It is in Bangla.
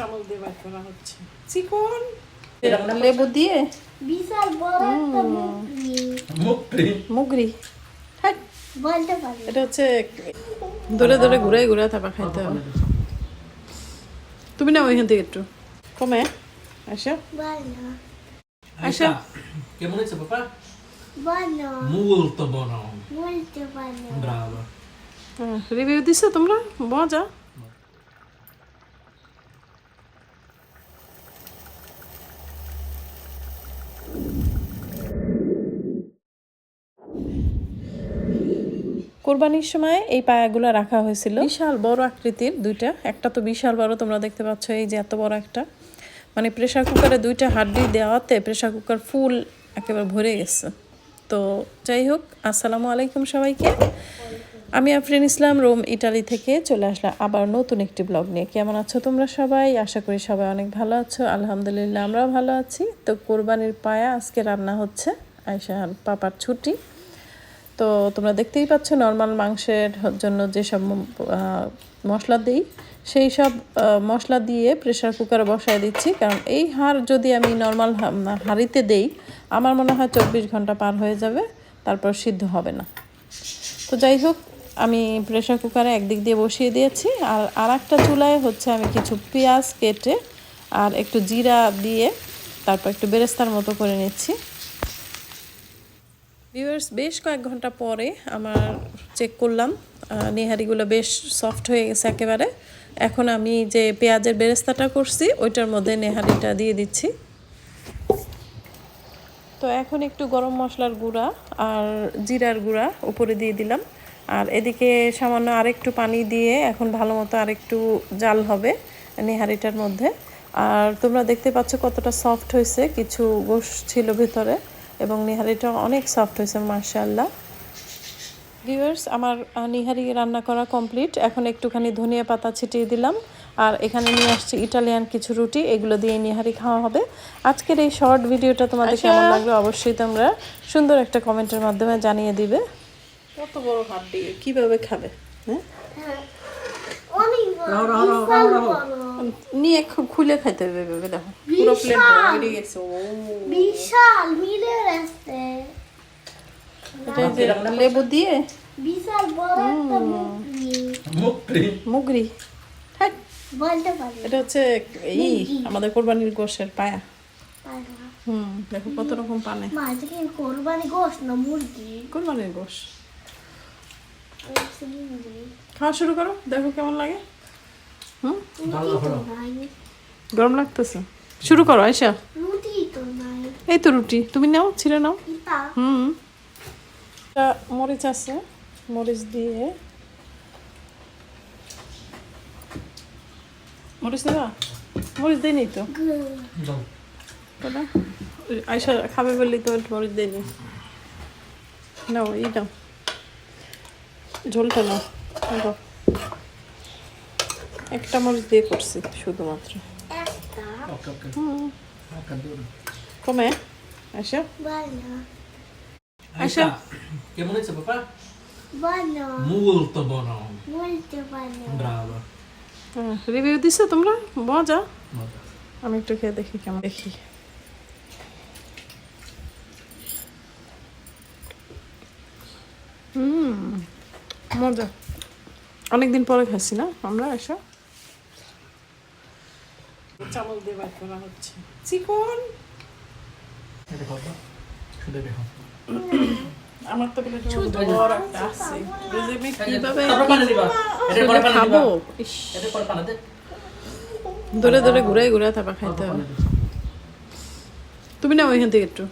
চামচ দিয়ে বার করা হচ্ছে। চিকন? লেবু দিয়ে? বিশাল বড় একটা মুগরি। মুগরি? হ্যাঁ বলতে পারি এটা হচ্ছে ধরে ধরে ঘুরে ঘুরে খাইতে হবে। তুমি না ওইখান থেকে একটু। কমে। আসো। আচ্ছা। কেমন হয়েছে পাপা? বলো molto buono বলতে পারো brava রিভিউ দিছো তোমরা? মজা। কোরবানির সময় এই পায়াগুলো রাখা হয়েছিল। বিশাল বড় আকৃতির দুইটা। একটা তো বিশাল বড়, তোমরা দেখতে পাচ্ছ এই যে এত বড় একটা। মানে প্রেসার কুকারে দুইটা হাড্ডি দেওয়াতে প্রেসার কুকার ফুল একেবারে ভরে গেছে। তো যাই হোক, আসসালামু আলাইকুম সবাইকে। আমি আফরিন ইসলাম, রোম, ইটালি থেকে চলে আসলাম আবার নতুন একটি ব্লগ নিয়ে। কেমন আছো তোমরা সবাই? আশা করি সবাই অনেক ভালো আছো। আলহামদুলিল্লাহ, আমরাও ভালো আছি। তো কোরবানির পায়া, আজকে রান্না হচ্ছে আয়সা পাপার ছুটি। তো তোমরা দেখতেই পাচ্ছ নর্মাল মাংসের জন্য যেসব মশলা দিই, সেই সব মশলা দিয়ে প্রেসার কুকারে বসায় দিচ্ছি। কারণ এই হাড় যদি আমি নর্মাল হাঁড়িতে দেই, আমার মনে হয় চব্বিশ ঘণ্টা পার হয়ে যাবে, তারপর সিদ্ধ হবে না। তো যাই হোক, আমি প্রেসার কুকারে একদিক দিয়ে বসিয়ে দিয়েছি। আর আর একটা চুলায় হচ্ছে আমি কিছু পেঁয়াজ কেটে আর একটু জিরা দিয়ে তারপর একটু বেরেস্তার মতো করে নিচ্ছি। ভিউয়ার্স বেশ কয়েক ঘণ্টা পরে আমার চেক করলাম। নেহারিগুলো বেশ সফট হয়ে গেছে একেবারে। এখন আমি যে পেঁয়াজের বেরেস্তাটা করছি, ওইটার মধ্যে নেহারিটা দিয়ে দিচ্ছি। তো এখন একটু গরম মশলার গুঁড়া আর জিরার গুঁড়া উপরে দিয়ে দিলাম। আর এদিকে সামান্য আরেকটু পানি দিয়ে এখন ভালো মতো আরেকটু জাল হবে নেহারিটার মধ্যে। আর তোমরা দেখতে পাচ্ছ কতটা সফট হয়েছে, কিছু গোশ ছিল ভিতরে। এবং নিহারিটা অনেক সফট হয়েছে মার্শাল্লাহ ভিউয়ার্স আমার নিহারি রান্না করা কমপ্লিট এখন একটুখানি ধনিয়া পাতা ছিটিয়ে দিলাম। আর এখানে নিয়ে আসছি ইটালিয়ান কিছু রুটি এগুলো দিয়ে নিহারি খাওয়া হবে। আজকের এই শর্ট ভিডিওটা তোমাদের কেমন লাগল অবশ্যই তোমরা সুন্দর একটা কমেন্টের মাধ্যমে জানিয়ে দিবে। কত বড় হাত দিয়ে কীভাবে খাবে হ্যাঁ? নিয়ে খুব খুলে খাইতে হবে দেখো। পুরো প্লেট বেরিয়ে গেছে ও। বিশাল! মিলে আসছে এটা যে লেবু দিয়ে? বিশাল বড় একটা মুগরি। মুগরি? হ্যাঁ বলতে পারি। এটা হচ্ছে এই আমাদের কোরবানির গোশের পায়া। হুম দেখো কত রকম পানে। কোরবানি গোশ না মুরগি? কোরবানির গোশ। খাওয়া শুরু করো দেখো কেমন লাগে। হুম? গরম লাগতেছে। শুরু করো আয়সা রুটি তো নাই। এই তো রুটি। তুমি নাও ছিঁড়ে নাও। হুম। মরিচ আছে মরিচ দিয়ে। মরিচ দেবা? মরিচ দেয়নি তো? আয়সা খাবে বললি তো মরিচ দেয়নি নাও এই নাও ঝোলটা নাও। নাও। একটা মরিচ দিয়ে করছি শুধুমাত্র। কমে আয়সা বলো। আয়শা কেমন molto buono পারো brava রিভিউ দিছো তোমরা? মজা। মজা। আমি একটু খেয়ে দেখি কেমন। দেখি। হুম মজা। অনেকদিন পরে খাচ্ছি না আমরা এসব দিয়ে করা হচ্ছে। চিকন! আমার তো বড় একটা আছে। কীভাবে খাব? ধরে ঘুরে ঘুরে থাকা খাইতে হবে। তুমি না ওইখান থেকে একটু।